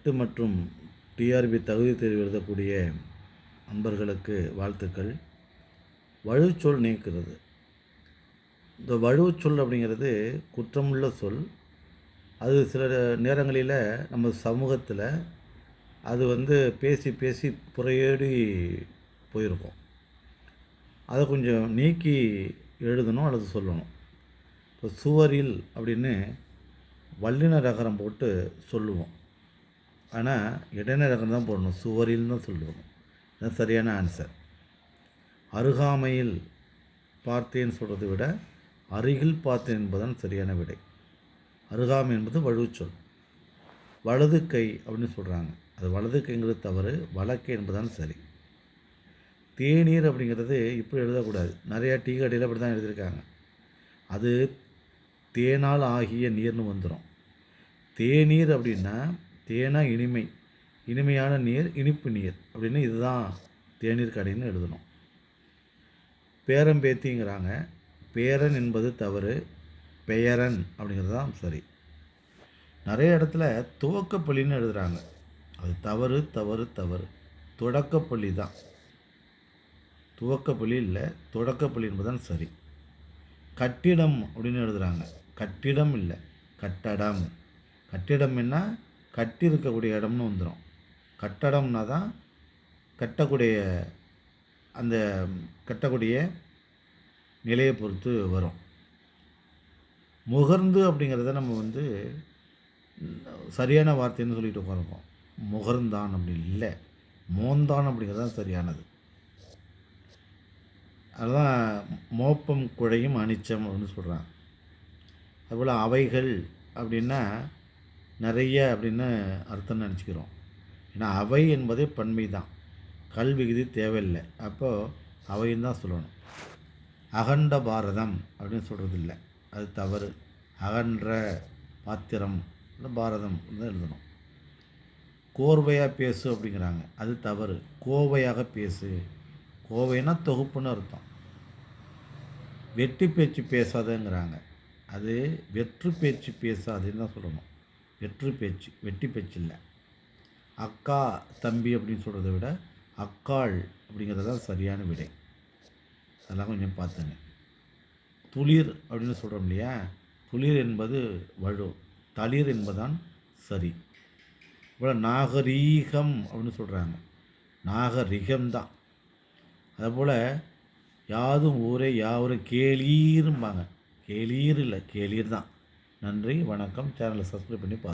எட்டு மற்றும் டிஆர்பி தகுதி தேர்வு எழுதக்கூடிய அன்பர்களுக்கு வாழ்த்துக்கள். வழுச்சொல் நீக்கிறது இந்த வழுச்சொல் அப்படிங்கிறது குற்றமுள்ள சொல். அது சில நேரங்களில் நம்ம சமூகத்தில் அது வந்து பேசி பேசி புறையேடி போயிருக்கும். அதை கொஞ்சம் நீக்கி எழுதணும் அல்லது சொல்லணும். இப்போ சுவரில் அப்படின்னு வல்லின ரகரம் போட்டு சொல்லுவோம். ஆனால் இடைநிலகம் தான் போடணும். சுவரில் தான் சொல்லுவோம். இதுதான் சரியான ஆன்சர் அருகாமையில் பார்த்தேன்னு சொல்கிறத விட அருகில் பார்த்தேன் என்பதுதான் சரியான விடை. அருகாமை என்பது வலுச்சொல் வலது கை அப்படின்னு சொல்கிறாங்க அது வலது கைங்கிறது தவறு வழக்கை என்பதுதான் சரி. தேநீர் அப்படிங்கிறது இப்படி எழுதக்கூடாது. நிறையா டீ கடையில் அப்படி தான் எழுதியிருக்காங்க. அது தேனால் ஆகிய நீர்னு வந்துடும் தேநீர் அப்படின்னா தேனா இனிமை இனிமையான நீர் இனிப்பு நீர் அப்படின்னு இதுதான் தேநீர் கடைன்னு எழுதணும். பேரம்பேத்திங்கிறாங்க பேரன் என்பது தவறு பெயரன் அப்படிங்கிறது தான் சரி. நிறைய இடத்துல துவக்கப்பள்ளின்னு எழுதுகிறாங்க அது தவறு தவறு தவறு. தொடக்கப்பள்ளி தான் துவக்கப்பள்ளி இல்லை தொடக்கப்பள்ளி என்பதுதான் சரி. கட்டிடம் அப்படின்னு எழுதுகிறாங்க கட்டிடம் இல்லை கட்டடம். கட்டிடம் என்ன? கட்டியிருக்கக்கூடிய இடம்னு வந்துடும் கட்டடம்னா தான் கட்டக்கூடிய அந்த கட்டக்கூடிய நிலையை பொறுத்து வரும். முகர்ந்து அப்படிங்கிறத நம்ம வந்து சரியான வார்த்தைன்னு சொல்லிட்டு உட்காந்துருக்கோம் முகர்ந்தான் அப்படி இல்லை. மோந்தான் அப்படிங்கிறது தான் சரியானது. அதுதான் மோப்பம் குழையும் அனிச்சம் அப்படின்னு சொல்கிறாங்க அதுபோல் அவைகள் அப்படின்னா நிறைய அப்படின்னு அர்த்தம் நினச்சிக்கிறோம். ஏன்னா அவை என்பதே பன்மை தான். கல் விகுதி தேவையில்லை. அப்போது அவையும் தான் சொல்லணும். அகண்ட பாரதம் அப்படின்னு சொல்கிறது இல்லை அது தவறு. அகன்ற பாத்திரம் பாரதம் தான் எழுதணும். கோர்வையாக பேசு அப்படிங்கிறாங்க. அது தவறு. கோவையாக பேசு. கோவைனா தொகுப்புன்னு அர்த்தம். வெட்டி பேச்சு பேசாதங்கிறாங்க. அது வெற்று பேச்சு பேசாதுன்னு தான் சொல்லணும். வெற்று பேச்சு வெட்டி பேச்சு இல்லை அக்கா தம்பி அப்படின்னு சொல்கிறத விட அக்காள் அப்படிங்கிறது தான் சரியான விடை. அதெல்லாம் கொஞ்சம் பார்த்துங்க. துளிர் அப்படின்னு சொல்கிறோம் இல்லையா? துளிர் என்பது வலு தளிர் என்பதான் சரி. இவ்வளோ நாகரீகம் அப்படின்னு சொல்கிறாங்க நாகரிகம் தான் அதுபோல் யாதும் ஊரே யாவரும் கேளீரும்பாங்க. கேளீர் இல்லை கேளீர் தான் நன்றி வணக்கம். சேனலை சப்ஸ்கிரைப் பண்ணி பார்த்து